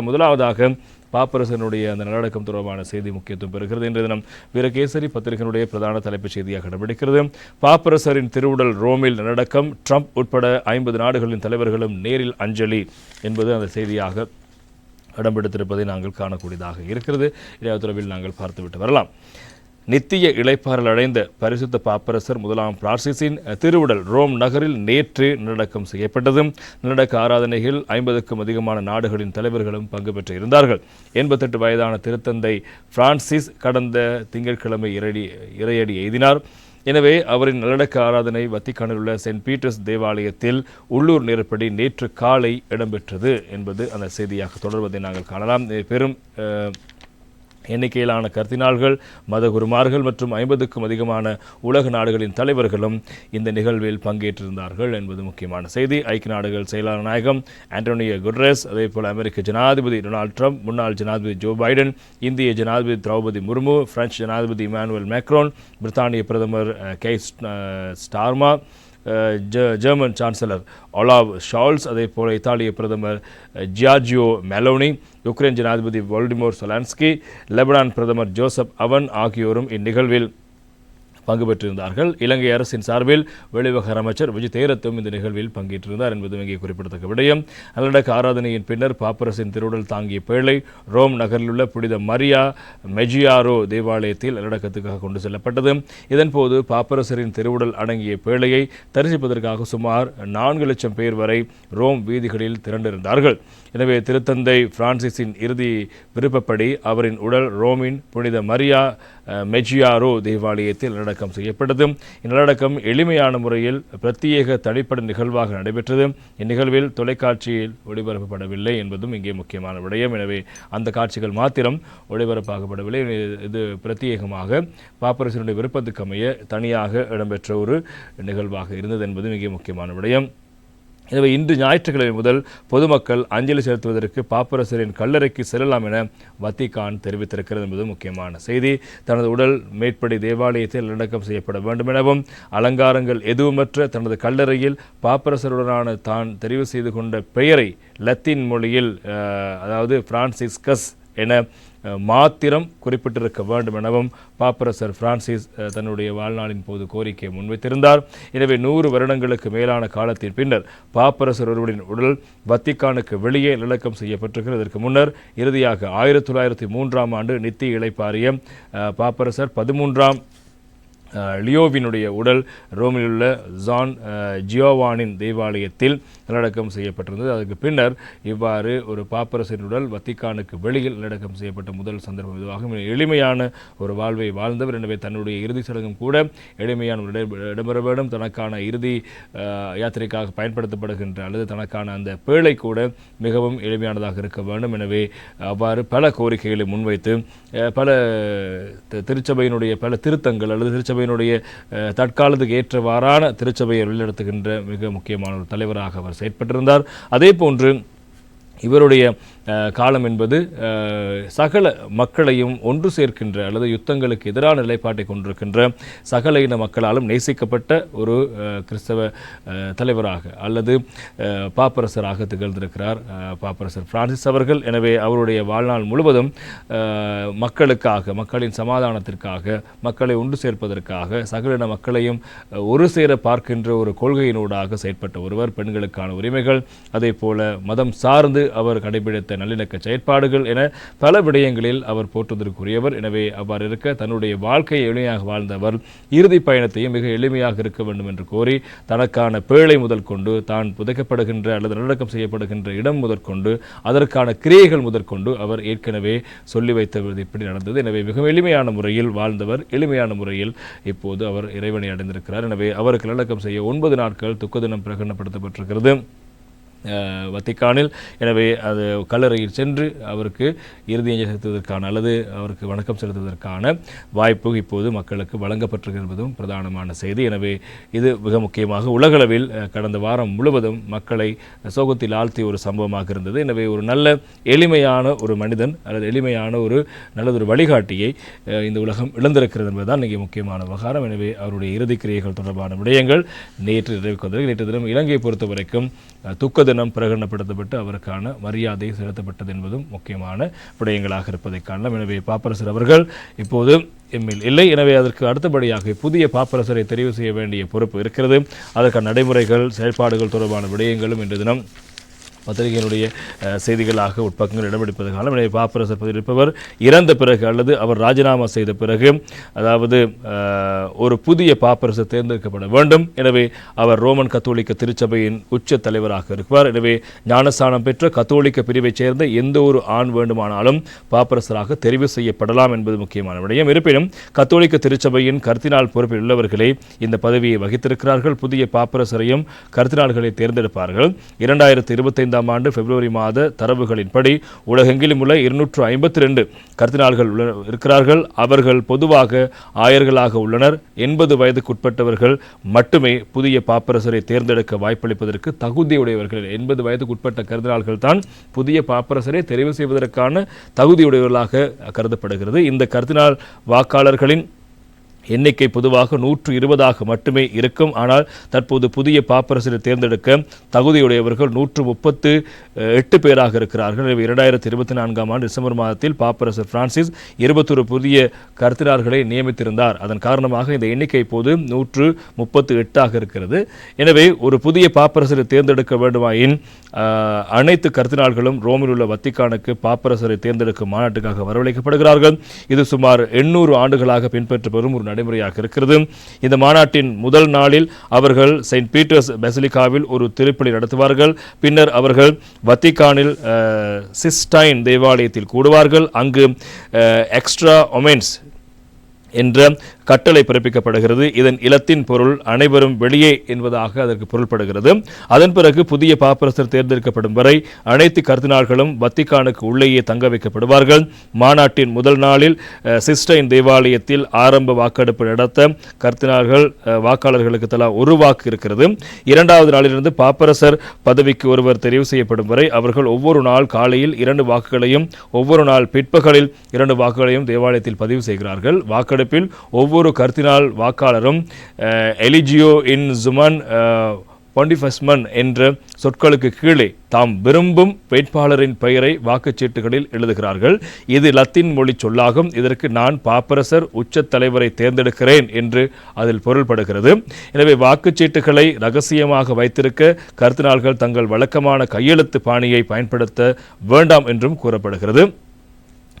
முதலாவதாக பாப்பரசனுடைய அந்த நல்லடக்கம் தொடர்பான செய்தி முக்கியத்துவம் பெறுகிறது. இன்றைய தினம் வீரகேசரி பத்திரிகையினுடைய பிரதான தலைப்புச் செய்தியாக இடம்பிடிக்கிறது பாப்பரசரின் திருவுடல் ரோமில் நல்லடக்கம் ட்ரம்ப் உட்பட ஐம்பது நாடுகளின் தலைவர்களும் நேரில் அஞ்சலி என்பது அந்த செய்தியாக இடம்பெடுத்திருப்பதை நாங்கள் காணக்கூடியதாக இருக்கிறது. இடையே தொடர்பில் நாங்கள் பார்த்துவிட்டு வரலாம். நித்திய இழைப்பாறல் அடைந்த பரிசுத்த பாப்பரசர் முதலாம் பிரான்சிஸின் திருவுடல் ரோம் நகரில் நேற்று நல்லடக்கம் செய்யப்பட்டது நல்லடக்க ஆராதனையில் ஐம்பதுக்கும் அதிகமான நாடுகளின் தலைவர்களும் பங்கு பெற்று இருந்தார்கள். எண்பத்தெட்டு வயதான திருத்தந்தை பிரான்சிஸ் கடந்த திங்கட்கிழமை இறைடி இறையடி எய்தினார் எனவே அவரின் நல்லடக்க ஆராதனை வத்திக்கானில் உள்ள சென்ட் பீட்டர்ஸ் தேவாலயத்தில் உள்ளூர் நேரப்படி நேற்று காலை இடம்பெற்றது என்பது அந்த செய்தியாக தொடர்வதை நாங்கள் காணலாம். பெரும் எண்ணிக்கையிலான கர்தினால்கள் மதகுருமார்கள் மற்றும் ஐம்பதுக்கும் அதிகமான உலக நாடுகளின் தலைவர்களும் இந்த நிகழ்வில் பங்கேற்றிருந்தார்கள் என்பது முக்கியமான செய்தி. ஐக்கிய நாடுகள் செயலாளர் நாயகம் ஆண்டோனியோ குட்ரஸ் அதே போல் அமெரிக்க ஜனாதிபதி டொனால்ட் ட்ரம்ப் முன்னாள் ஜனாதிபதி ஜோ பைடன் இந்திய ஜனாதிபதி திரௌபதி முர்மு பிரெஞ்சு ஜனாதிபதி இமானுவல் மேக்ரோன் பிரித்தானிய பிரதமர் Keir Starmer German chancellor Olaf Scholz அதே போல இத்தாலிய பிரதமர் ஜியார்ஜியோ மெலோனி யுக்ரைன் ஜனாதிபதி வோல்டிமோர் சொலான்ஸ்கி லெபனான் பிரதமர் ஜோசப் அவன் ஆகியோரும் இந்நிகழ்வில் பங்கு பெற்றிருந்தார்கள். இலங்கை அரசின் சார்பில் வெளிவகார அமைச்சர் விஜய் தேரத்தும் இந்த நிகழ்வில் பங்கேற்றிருந்தார் என்பதும் இங்கே குறிப்பிடத்தக்க விடயம். நல்லடக்க ஆராதனையின் பின்னர் பாப்பரசின் திருவுடல் தாங்கிய பேழை ரோம் நகரில் உள்ள புனித மரியா மெஜியாரோ தேவாலயத்தில் நல்லடக்கத்துக்காக கொண்டு செல்லப்பட்டது. இதன்போது பாப்பரசரின் திருவுடல் அடங்கிய பேழையை தரிசிப்பதற்காக சுமார் நான்கு லட்சம் பேர் வரை ரோம் வீதிகளில் திரண்டிருந்தார்கள். எனவே திருத்தந்தை பிரான்சிஸின் இறுதி விருப்பப்படி அவரின் உடல் ரோமின் புனித மரியா மெஜியாரோ தேவாலயத்தில் நல்லடக்கம் செய்யப்பட்டது. இந்நல்லடக்கம் எளிமையான முறையில் பிரத்யேக தனிப்பட்ட நிகழ்வாக நடைபெற்றது. இந்நிகழ்வில் தொலைக்காட்சியில் ஒளிபரப்பப்படவில்லை என்பதும் இங்கே முக்கியமான விடயம். எனவே அந்த காட்சிகள் மாத்திரம் ஒளிபரப்பாகப்படவில்லை இது பிரத்யேகமாக பாப்பரசனுடைய விருப்பத்துக்கு அமைய தனியாக இடம்பெற்ற ஒரு நிகழ்வாக இருந்தது என்பதும் இங்கே முக்கியமான விடயம். எனவே இன்று ஞாயிற்றுக்கிழமை முதல் பொதுமக்கள் அஞ்சலி செலுத்துவதற்கு பாப்பரசரின் கல்லறைக்கு செல்லலாம் என வத்திகான் தெரிவித்திருக்கிறது என்பது முக்கியமான செய்தி. தனது உடல் மேற்படி தேவாலயத்தில் நல்லடக்கம் செய்யப்பட வேண்டும் எனவும் அலங்காரங்கள் எதுவுமற்ற தனது கல்லறையில் பாப்பரசருடனான தான் தெரிவு செய்து கொண்ட பெயரை லத்தீன் மொழியில் அதாவது பிரான்சிஸ்கஸ் என மாத்திரம் குறிப்பிட்டிருக்க வேண்டும் எனவும் பாப்பரசர் பிரான்சிஸ் தன்னுடைய வாழ்நாளின் போது கோரிக்கையை முன்வைத்திருந்தார். எனவே நூறு வருடங்களுக்கு மேலான காலத்தின் பின்னர் பாப்பரசர் ஒருவரின் உடல் வத்திக்கானுக்கு வெளியே நிலக்கம் செய்யப்பட்டிருக்கிறது. இதற்கு முன்னர் இறுதியாக ஆயிரத்தி தொள்ளாயிரத்தி மூன்றாம் ஆண்டு நித்திய இளைப்பாறிய பாப்பரசர் பதிமூன்றாம் லியோவினுடைய உடல் ரோமில் உள்ள ஜான் ஜியோவானின் தேவாலயத்தில் நல்லடக்கம் செய்யப்பட்டிருந்தது. அதற்கு பின்னர் இவ்வாறு ஒரு பாப்பரசின் உடல் வத்திக்கானுக்கு வெளியில் நல்லடக்கம் செய்யப்பட்ட முதல் சந்தர்ப்பம் இதுவாகும். எளிமையான ஒரு வாழ்வை வாழ்ந்தவர். எனவே தன்னுடைய இறுதி சடங்கும் கூட எளிமையான ஒரு இடம்பெற வேண்டும். தனக்கான இறுதி யாத்திரைக்காக பயன்படுத்தப்படுகின்ற அல்லது தனக்கான அந்த பேழை கூட மிகவும் எளிமையானதாக இருக்க வேண்டும். எனவே அவ்வாறு பல கோரிக்கைகளை முன்வைத்து பல திருச்சபையினுடைய பல திருத்தங்கள் அல்லது திருச்சபையினுடைய தற்காலத்துக்கு ஏற்றவாறான திருச்சபையை வழிநடத்துகின்ற மிக முக்கியமான ஒரு தலைவராக அவர் செயற்பட்டிருந்தார். அதே போன்று இவருடைய காலம் என்பது சகல மக்களையும் ஒன்று சேர்க்கின்ற அல்லது யுத்தங்களுக்கு எதிரான நிலைப்பாட்டை கொண்டிருக்கின்ற சகல இன மக்களாலும் நேசிக்கப்பட்ட ஒரு கிறிஸ்தவ தலைவராக அல்லது பாப்பரசராக திகழ்ந்திருக்கிறார் பாப்பரசர் பிரான்சிஸ் அவர்கள். எனவே அவருடைய வாழ்நாள் முழுவதும் மக்களுக்காக மக்களின் சமாதானத்திற்காக மக்களை ஒன்று சேர்ப்பதற்காக சகல இன மக்களையும் ஒரு சேர பார்க்கின்ற ஒரு கொள்கையினூடாக செயற்பட்ட ஒருவர் பெண்களுக்கான உரிமைகள் அதே போல மதம் சார்ந்து அவர் கடைபிடித்த நல்லிணக்க செயற்பாடுகள் என பல விடயங்களில் அவர் போற்றுவதற்குரியவர் எனவே அவ்வாறு இருக்க தன்னுடைய வாழ்க்கையை எளிமையாக வாழ்ந்தவர் இறுதி பயணத்தையும் மிக எளிமையாக இருக்க வேண்டும் என்று கோரி தனக்கான பேழை முதல் கொண்டு தான் புதைக்கப்படுகின்ற அல்லது நல்லடக்கம் செய்யப்படுகின்ற இடம் முதற்கொண்டு அதற்கான கிரியைகள் முதற்கொண்டு அவர் ஏற்கனவே சொல்லி வைத்தது இப்படி நடந்தது. எனவே மிக எளிமையான முறையில் வாழ்ந்தவர் எளிமையான முறையில் இப்போது அவர் இறைவனை அடைந்திருக்கிறார். எனவே அவருக்கு நல்லடக்கம் செய்ய ஒன்பது நாட்கள் துக்க தினம் பிரகடனப்படுத்தப்பட்டிருக்கிறது. அஹ், வத்திக்கானில். எனவே அது கல்லறையில் சென்று அவருக்கு இறுதி அஞ்சலி செலுத்துவதற்கான அல்லது அவருக்கு வணக்கம் செலுத்துவதற்கான வாய்ப்பு இப்போது மக்களுக்கு வழங்கப்பட்டிருக்கிறது என்பதும் பிரதானமான செய்தி. எனவே இது மிக முக்கியமாக உலகளவில் கடந்த வாரம் முழுவதும் மக்களை சோகத்தில் ஆழ்த்திய ஒரு சம்பவமாக இருந்தது. எனவே ஒரு நல்ல எளிமையான ஒரு மனிதன் அல்லது எளிமையான ஒரு நல்லதொரு வழிகாட்டியை இந்த உலகம் இழந்திருக்கிறது என்பதுதான் இங்கே முக்கியமான விவகாரம். எனவே அவருடைய இறுதி கிரியைகள் தொடர்பான விடயங்கள் நேற்று நிறைவுக்கு நேற்று தினம் இலங்கையை பொறுத்த வரைக்கும் தினம் பிரகடனப்படுத்தப்பட்டு அவருக்கான மரியாதை செலுத்தப்பட்டது என்பதும் முக்கியமான விடயங்களாக இருப்பதை காணலாம். எனவே பாப்பரசர் அவர்கள் இப்போது எம்மில் இல்லை. எனவே அதற்கு அடுத்தபடியாக புதிய பாப்பரசரை தெரிவு செய்ய வேண்டிய பொறுப்பு இருக்கிறது. அதற்கான நடைமுறைகள் செயல்பாடுகள் தொடர்பான விடயங்களும் இன்று தினம் பத்திரிகையினுடைய செய்திகளாக உட்பக்கங்கள் இடம்பிடிப்பது காலம் எனவே பாப்பரசர் பதவியில் இருப்பவர் இறந்த பிறகு அல்லது அவர் ராஜினாமா செய்த பிறகு அதாவது ஒரு புதிய பாப்பரசர் தேர்ந்தெடுக்கப்பட வேண்டும். எனவே அவர் ரோமன் கத்தோலிக்க திருச்சபையின் உச்ச தலைவராக இருப்பார். எனவே ஞானஸ்தானம் பெற்ற கத்தோலிக்க பிரிவைச் சேர்ந்த எந்த ஒரு ஆண் வேண்டுமானாலும் பாப்பரசராக தெரிவு செய்யப்படலாம் என்பது முக்கியமான விடயம். இருப்பினும் கத்தோலிக்க திருச்சபையின் கர்த்தினால் பொறுப்பில் உள்ளவர்களே இந்த பதவியை வகித்திருக்கிறார்கள். புதிய பாப்பரசரையும் கர்த்தினால்களை தேர்ந்தெடுப்பார்கள். இரண்டாயிரத்தி ஐந்தாம் ஆண்டு பிப்ரவரி மாத தரவுகளின்படி உலகெங்கிலும் உள்ள இருநூற்று ஐம்பத்தி ரெண்டு கர்த்தினால்கள் இருக்கிறார்கள். அவர்கள் பொதுவாக ஆயர்களாக உள்ளனர். எண்பது வயதுக்குட்பட்டவர்கள் மட்டுமே புதிய பாப்பரசரை தேர்ந்தெடுக்க வாய்ப்பளிப்பதற்கு தகுதியுடையவர்கள். எண்பது வயதுக்குட்பட்ட கர்தினால்கள் தான் புதிய பாப்பரசரை தெரிவு செய்வதற்கான தகுதியுடையவர்களாக கருதப்படுகிறது. இந்த கருதினால் வாக்காளர்களின் எண்ணிக்கை பொதுவாக நூற்று இருபதாக மட்டுமே இருக்கும். ஆனால் தற்போது புதிய பாப்பரசரை தேர்ந்தெடுக்க தகுதியுடையவர்கள் நூற்று முப்பத்து எட்டு பேராக இருக்கிறார்கள். எனவே இரண்டாயிரத்தி இருபத்தி நான்காம் ஆண்டு டிசம்பர் மாதத்தில் பாப்பரசர் பிரான்சிஸ் இருபத்தொரு புதிய கருத்தினார்களை நியமித்திருந்தார். அதன் காரணமாக இந்த எண்ணிக்கை இப்போது நூற்று முப்பத்து எட்டாக இருக்கிறது. எனவே ஒரு புதிய பாப்பரசரை தேர்ந்தெடுக்க வேண்டுமாயின் அனைத்து கருத்தினார்களும் ரோமில் உள்ள வத்திக்கானுக்கு பாப்பரசரை தேர்ந்தெடுக்கும் மாநாட்டுக்காக வரவழைக்கப்படுகிறார்கள். இது சுமார் எண்ணூறு ஆண்டுகளாக பின்பற்றப்படும் ஒரு நடைமுறையாக இருக்கிறது. இந்த மாநாட்டின் முதல் நாளில் அவர்கள் செயின்ட் பீட்டர்ஸ் பெசிலிகாவில் ஒரு திருப்பலி நடத்துவார்கள். பின்னர் அவர்கள் வத்திகானில் சிஸ்டைன் தேவாலயத்தில் கூடுவார்கள். அங்கு எக்ஸ்ட்ரா ஒமென்ஸ் என்ற கட்டளை பிறப்பிக்கப்படுகிறது. இதன் இலத்தின் பொருள் அனைவரும் வெளியே என்பதாக அதற்கு பொருள்படுகிறது. அதன் பிறகு புதிய பாப்பரசர் தேர்ந்தெடுக்கப்படும் வரை அனைத்து கர்தினால்களும் வத்திக்கானுக்கு உள்ளேயே தங்க வைக்கப்படுவார்கள். மாநாட்டின் முதல் நாளில் சிஸ்டைன் தேவாலயத்தில் ஆரம்ப வாக்கெடுப்பு நடத்த கர்தினால்கள் வாக்காளர்களுக்கு தலா ஒரு வாக்கு இருக்கிறது. இரண்டாவது நாளிலிருந்து பாப்பரசர் பதவிக்கு ஒருவர் தெரிவு செய்யப்படும் வரை அவர்கள் ஒவ்வொரு நாள் காலையில் இரண்டு வாக்குகளையும் ஒவ்வொரு நாள் பிற்பகலில் இரண்டு வாக்குகளையும் தேவாலயத்தில் பதிவு செய்கிறார்கள். வாக்கெடுப்பில் ஒவ்வொரு கர்த்தினால் வாக்காளரும் எலிஜியோ இன் ஜுமன் அஹ், என்ற சொற்களுக்கு கீழே தாம் விரும்பும் வேட்பாளரின் பெயரை வாக்குச்சீட்டுகளில் எழுதுகிறார்கள். இது லத்தீன் மொழி சொல்லாகும். இதற்கு நான் பாப்பரசர் உச்ச தலைவரை தேர்ந்தெடுக்கிறேன் என்று அதில் பொருள்படுகிறது. எனவே வாக்குச்சீட்டுகளை ரகசியமாக வைத்திருக்க கருத்தினால்கள் தங்கள் வழக்கமான கையெழுத்து பாணியை பயன்படுத்த வேண்டாம் என்றும் கூறப்படுகிறது.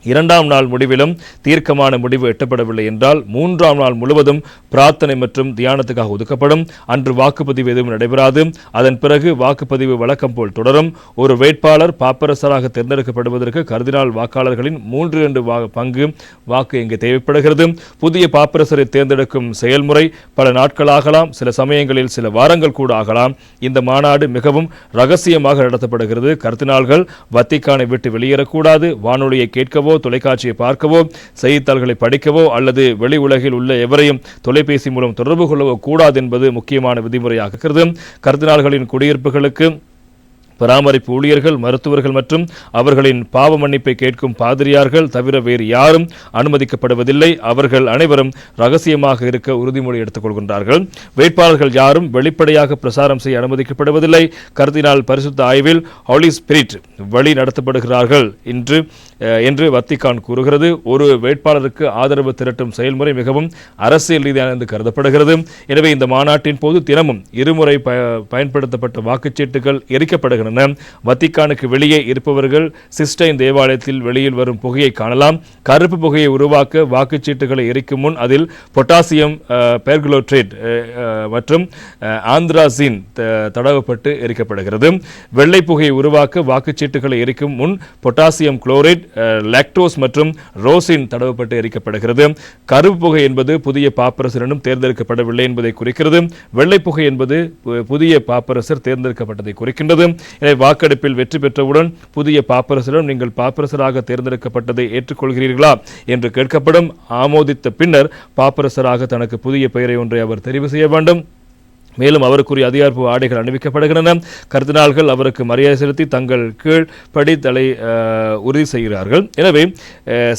இரண்டாம் நாள் முடிவிலும் தீர்க்கமான முடிவு எட்டப்படவில்லை என்றால் மூன்றாம் நாள் முழுவதும் பிரார்த்தனை மற்றும் தியானத்துக்காக ஒதுக்கப்படும். அன்று வாக்குப்பதிவு எதுவும் நடைபெறாது. அதன் பிறகு வாக்குப்பதிவு வழக்கம் போல் தொடரும். ஒரு வேட்பாளர் பாப்பரசராக தேர்ந்தெடுக்கப்படுவதற்கு கருதினால் வாக்காளர்களின் மூன்று இரண்டு வா பங்கு வாக்கு இங்கு தேவைப்படுகிறது. புதிய பாப்பரசரை தேர்ந்தெடுக்கும் செயல்முறை பல நாட்களாகலாம் சில சமயங்களில் சில வாரங்கள் கூட ஆகலாம். இந்த மாநாடு மிகவும் ரகசியமாக நடத்தப்படுகிறது. கருத்தினால்கள் வத்திக்கானை விட்டு வெளியேறக்கூடாது. வானொலியை கேட்கவோ தொலைக்காட்சியை பார்க்கவோ செய்தித்தாள்களை படிக்கவோ அல்லது வெளி உலகில் உள்ள எவரையும் தொலைபேசி மூலம் தொடர்பு கொள்ளவோ கூடாது என்பது முக்கியமான விதிமுறையாக இருக்கிறது கருதினாள்களின் குடியிருப்புகளுக்கு பராமரிப்பு ஊழியர்கள் மருத்துவர்கள் மற்றும் அவர்களின் பாவ மன்னிப்பை கேட்கும் பாதிரியார்கள் தவிர வேறு யாரும் அனுமதிக்கப்படுவதில்லை. அவர்கள் அனைவரும் ரகசியமாக இருக்க உறுதிமொழி எடுத்துக் கொள்கின்றார்கள். வேட்பாளர்கள் யாரும் வெளிப்படையாக பிரசாரம் செய்ய அனுமதிக்கப்படுவதில்லை. கருதினால் பரிசுத்த ஆய்வில் ஹாலி ஸ்பிரிட் வழி நடத்தப்படுகிறார்கள். இன்று என்று வத்திக்கான் கூறுகிறது. ஒரு வேட்பாளருக்கு ஆதரவு திரட்டும் செயல்முறை மிகவும் அரசியல் ரீதியான என்று கருதப்படுகிறது. எனவே இந்த மாநாட்டின் போது தினமும் இருமுறை ப- பயன்படுத்தப்பட்ட வாக்குச்சீட்டுகள் எரிக்கப்படுகின்றன. வத்திக்கானுக்கு வெளியே இருப்பவர்கள் சிஸ்டைன் தேவாலயத்தில் வெளியில் வரும் புகையை காணலாம். கருப்பு புகையை உருவாக்க வாக்குச்சீட்டுகளை எரிக்கும் முன் அதில் பொட்டாசியம் பெர்குலோட்ரேட் மற்றும் ஆந்திராசின் த- தடவப்பட்டு எரிக்கப்படுகிறது. வெள்ளை புகையை உருவாக்க வாக்குச்சீட்டுகளை எரிக்கும் முன் பொட்டாசியம் குளோரைட் லாக்டோஸ் மற்றும் ரோசின் தடவப்பட்டு எரிக்கப்படுகிறது. கருப்பு புகை என்பது புதிய பாப்பரசரினும் தேர்ந்தெடுக்கப்படவில்லை என்பதை குறிக்கிறது. வெள்ளை புகை என்பது புதிய பாப்பரசர் தேர்ந்தெடுக்கப்பட்டதை குறிக்கின்றது. எனவே வாக்கெடுப்பில் வெற்றி பெற்றவுடன் புதிய பாப்பரசரிடம் நீங்கள் பாப்பரசராக தேர்ந்தெடுக்கப்பட்டதை ஏற்றுக்கொள்கிறீர்களா என்று கேட்கப்படும். ஆமோதித்த பின்னர் பாப்பரசராக தனக்கு புதிய பெயரை ஒன்றை அவர் தெரிவு செய்ய வேண்டும். மேலும் அவருக்குரிய அதிகாரப்பு ஆடைகள் அணிவிக்கப்படுகின்றன. கருத்தினால்கள் அவருக்கு மரியாதை செலுத்தி தங்கள் கீழ் படித்தலை உறுதி செய்கிறார்கள். எனவே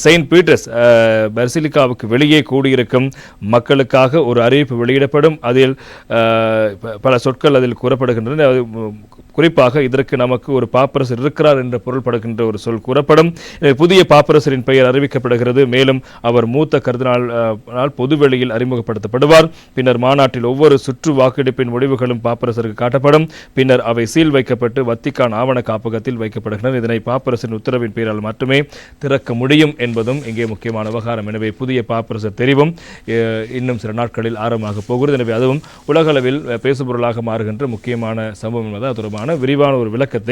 செயின்ட் பீட்டர்ஸ் பர்சிலிக்காவுக்கு வெளியே கூடியிருக்கும் மக்களுக்காக ஒரு அறிவிப்பு வெளியிடப்படும். அதில் பல சொற்கள் அதில் கூறப்படுகின்றன. அது, குறிப்பாக இதற்கு நமக்கு ஒரு பாப்பரசர் இருக்கிறார் என்று பொருள்படுகின்ற ஒரு சொல் கூறப்படும். புதிய பாப்பரசரின் பெயர் அறிவிக்கப்படுகிறது. மேலும் அவர் மூத்த கருதினால் பொதுவெளியில் அறிமுகப்படுத்தப்படுவார். பின்னர் மாநாட்டில் ஒவ்வொரு சுற்று வாக்கு வாக்கெடுப்பின் முடிவுகளும் பாப்பரசருக்கு காட்டப்படும். பின்னர் அவை சீல் வைக்கப்பட்டு வத்திக்கான் ஆவண காப்பகத்தில் வைக்கப்படுகின்றன. இதனை பாப்பரசின் உத்தரவின் பேரால் மட்டுமே திறக்க முடியும் என்பதும் இங்கே முக்கியமான விவகாரம். எனவே புதிய பாப்பரசர் தெரிவும். இன்னும் சில நாட்களில் ஆரம்பமாக போகிறது. எனவே அதுவும் உலகளவில் பேசுபொருளாக மாறுகின்ற முக்கியமான சம்பவம் என்பது அது தொடர்பான விரிவான ஒரு விளக்கத்தை